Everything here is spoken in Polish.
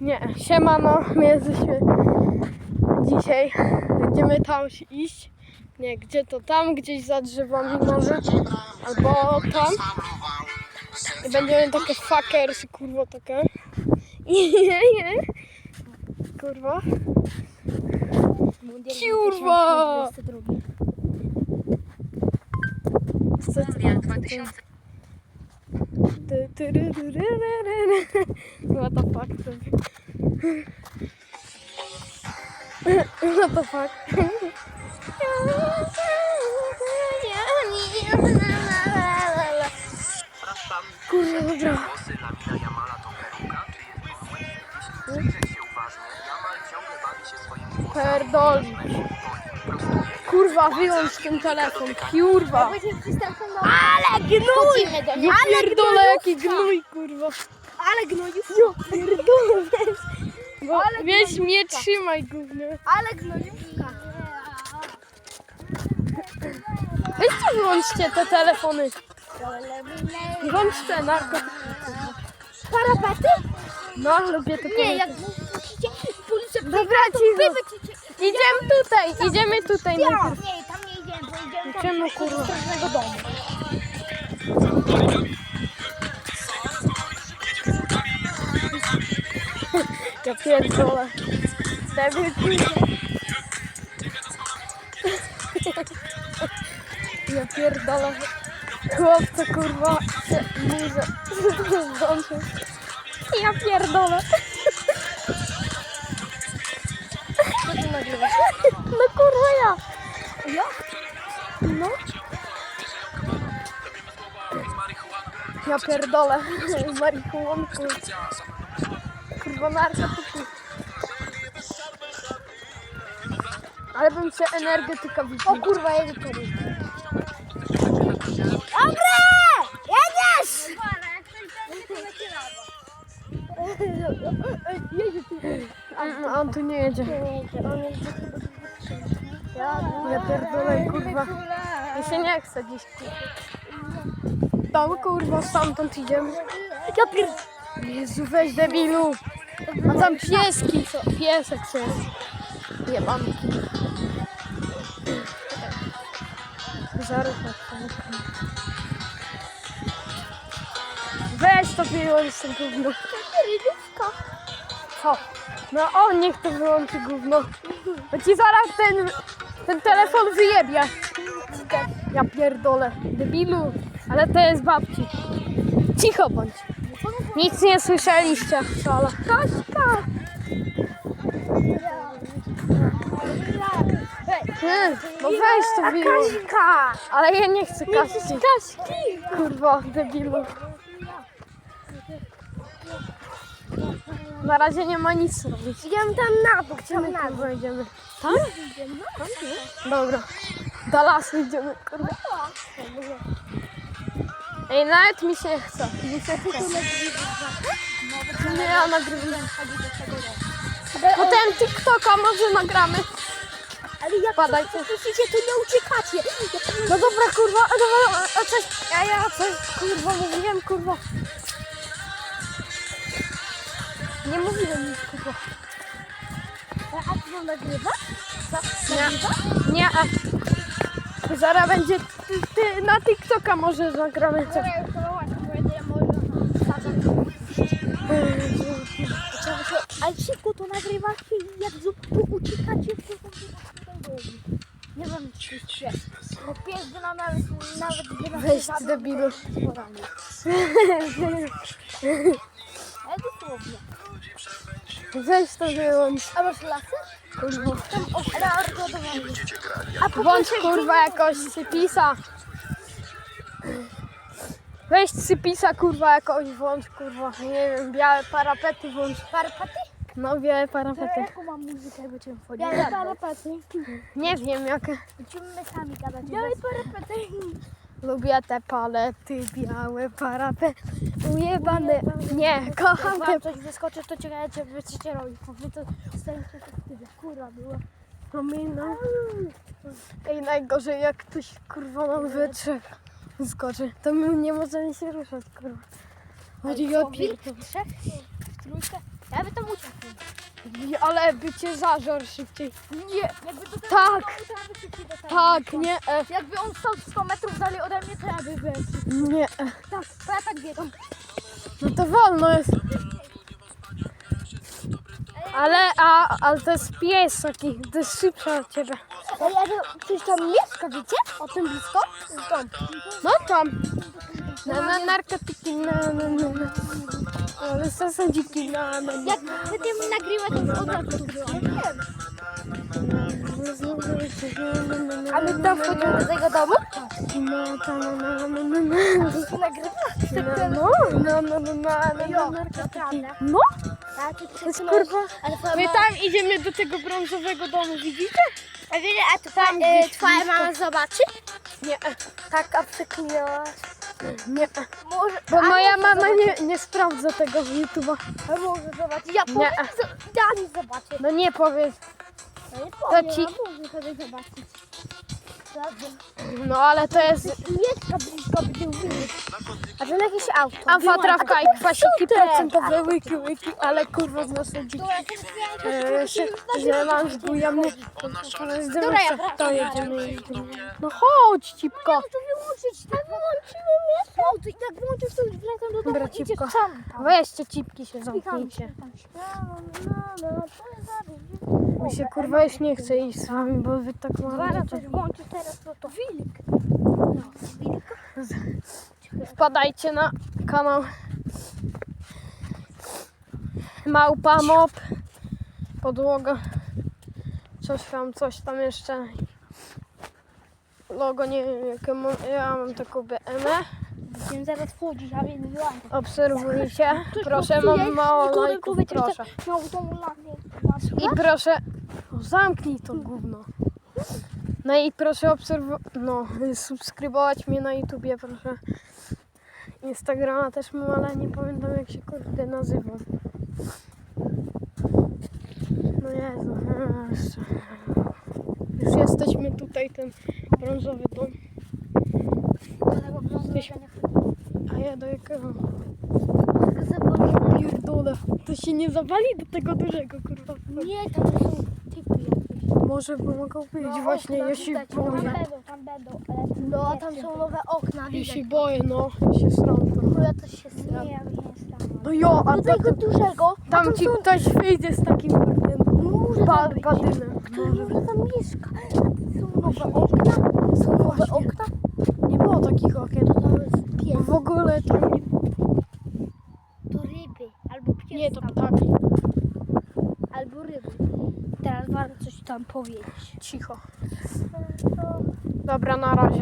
Nie, siemano, my jesteśmy dzisiaj. Będziemy tam iść. Nie, gdzie to tam, gdzieś za drzewami może. Albo tam. I będziemy takie fuckersy, kurwa, takie. Nie, nie. Kurwa. Kurwa! Mundial 2000. What the fuck? What the fuck? Kurwa, dobra. Włosy Kurwa, wyłącz ten telefon. Kurwa. Ale gnój! Nie pierdolę, jaki gnój, kurwa. Ale gnojów! Ja pierdolę, weź. Bo, weź mnie trzymaj, gówno. Ale gnojówka! Weźcie wyłączcie te telefony. Włącz te narko. Parapety? No, lubię te Nie, jak telefony. musicie policja Dobra, cicho. Idziemy tutaj, idziemy tutaj najpierw. nie, tam nie idziemy, bo idziemy tam Idziemy, do strasznego domu. Ja pierdolę. Debil, kurwa. Ja pierdolę. Chłopca, kurwa, się murze. Zdążył. Ja pierdolę. Kurwa ja. Ja? No. Ja pierdolę. Marihuanku. Kurwa narkotyki. Ale bym się energetyka wypił. O kurwa, jedzie tu. A, a on tu nie jedzie. Ja pierdolę, kurwa. Mi się nie chce dziś, kurwa. Tam, kurwa, stamtąd idziemy. Ja pier... Jezu, weź debilu. A tam pieski, co? Piesek co jest. Jebanki. Zaraz Weź to wyłącz to gówno. Co? No on niech to wyłączy gówno. Bo ci zaraz ten, ten telefon wyjebie. Ja pierdolę. Debilu. Ale to jest babci. Cicho bądź. Nic nie słyszeliście. Szala. Kaśka. Nie, no weź to wyłącz. Kaśka! Ale ja nie chcę Kaśki. Kaśki. Kurwa, debilu. Na razie nie ma nic robić. Idziemy tam na bok, tam na bok. idziemy? Tam? Dobra. Do lasu idziemy, kurwa. Ej, nawet mi się chce. Mi się chce. Nie, ja nagrywam. Potem TikToka może nagramy. Ale jak Padajcie. to musicie, to nie uciekacie. No dobra, kurwa, a, a, a coś, ja, ja coś, kurwa, mówiłem, kurwa. Nie mówiłem nic, kurwa. A ty to nagrywasz? Nie, nie, a zaraz będzie, ty, ty na TikToka może nagramy coś. Ale szybko to nagrywacie i jak z- tu uciekacie, to tam Nie wiem, czy jest Bo pies by nam nawet, nawet by nas Weź, ty debilu. Ale dosłownie. Weź to wyłącz, A masz lasy? kurwa. Tam dobrze. A Włącz, kurwa, jakoś sypisa. Weź sypisa, kurwa, jakoś włącz, kurwa, nie wiem, białe parapety włącz. Parapety? No, białe parapety. jaką mam muzykę, jak będziemy wchodzić? Białe parapety. Nie wiem, jakie. Będziemy sami gadać. Białe parapety. Lubię te palety, białe parapety, ujebane. Nie, kocham te Jak coś wyskoczy, to czekajcie, będziecie robić. Bo wy to stoicie tak tyle. Kurwa była. pomina. Ej, najgorzej, jak ktoś, kurwa, nam we trzech skoczy, to my nie możemy się ruszać, kurwa. Chodzi o pierdol. Trzech? W trójkę? Ja by tam uciekł. Ale by cię zażar szybciej. Nie, jakby do tego Tak. to ja szybciej. Tak, nie, e, Jakby on stał 100 metrów dalej ode mnie, to ja by byłem. nie. e. Tak, bo ja tak biegam. No to wolno jest. Ale, a, ale to jest pies taki, to jest szybszy od ciebie. Ale ja ktoś tam mieszka, wiecie? O tym blisko? No tam. Na, na narkotyki, na, na, na, na. Ale sasadziki, na, na, na. Jak wy tym nagrywa, to już od razu tu było. A my tam wchodzimy do tego domu? No, tam, no, no, no, no, no. Tu nagrywa? No, no, no, no, no, no, no, narkotyki. No, A to jest kurwa. Ale My tam idziemy do tego brązowego domu, widzicie? A wiecie, a to tam gdzieś twoja mama zobaczy? Nie, Taka nie. Może... Bo moja może mama nie, nie sprawdza tego YouTube'a. A może zobaczyć. Ja Nie. powiem, Dani zobaczy. No nie powiedz. Ja nie powiem, ci- a może sobie zobaczyć. No ale to jest Mieszka blisko, gdy mówisz. A to jakieś auto. amfatrawka i kwasiki procentowe, łyki, łyki, ale kurwa z nas ludzi. Dobra, E, się, że mam zbujamy. Dobra, ja wracam, To jedziemy. No chodź, cipko. to wyłączyć. Tak wyłączyłem. No i tak wyłączysz, to już wracam do domu. Dobra, Idziesz cipko. sam tam. Weźcie cipki się Klikam zamknijcie. się tam. No, no, no. Mi się kurwa już nie chce iść z wami, bo wy tak Zaraz coś włączysz teraz, to to wilk. No. Wpadajcie na kanał Małpa Mop Podłoga Coś tam, coś tam jeszcze Logo nie wiem jakie mam, ja mam taką BME Będziemy zaraz wchodzić, a więc. Obserwujcie Proszę, mam mało lajków, proszę Miał tą. I proszę o, Zamknij to gówno No i proszę obserwować No, subskrybować mnie na YouTubie proszę Instagrama też mam, ale nie pamiętam jak się kurde nazywam No Jezu, jeszcze. Już jesteśmy tutaj, ten brązowy dom. A ja do jakiego? Pierdolę. To się nie zawali do tego dużego, kurwa. Nie, tam są. Może by mogą być No, właśnie, okna ja się widać, Tam boję. będą, tam będą. Ale no, a tam są nowe okna, Ja widać. się boję, no. Ja się sram trochę. Ja też się Nie, ja bym nie stała. No jo, a Do to, tego dużego, a tam tam ci są... ktoś wyjdzie z takim kurde, Może ba, tam być. badynem. Może tam mieszka. A są nowe okna? Są nowe Właśnie. okna? Nie było takich okien. To jest pies. w ogóle tam nie... To ryby. Albo pies Nie, to tam. ptaki. Albo ryby. Tam powiedzieć. Cicho. To... Dobra, na razie.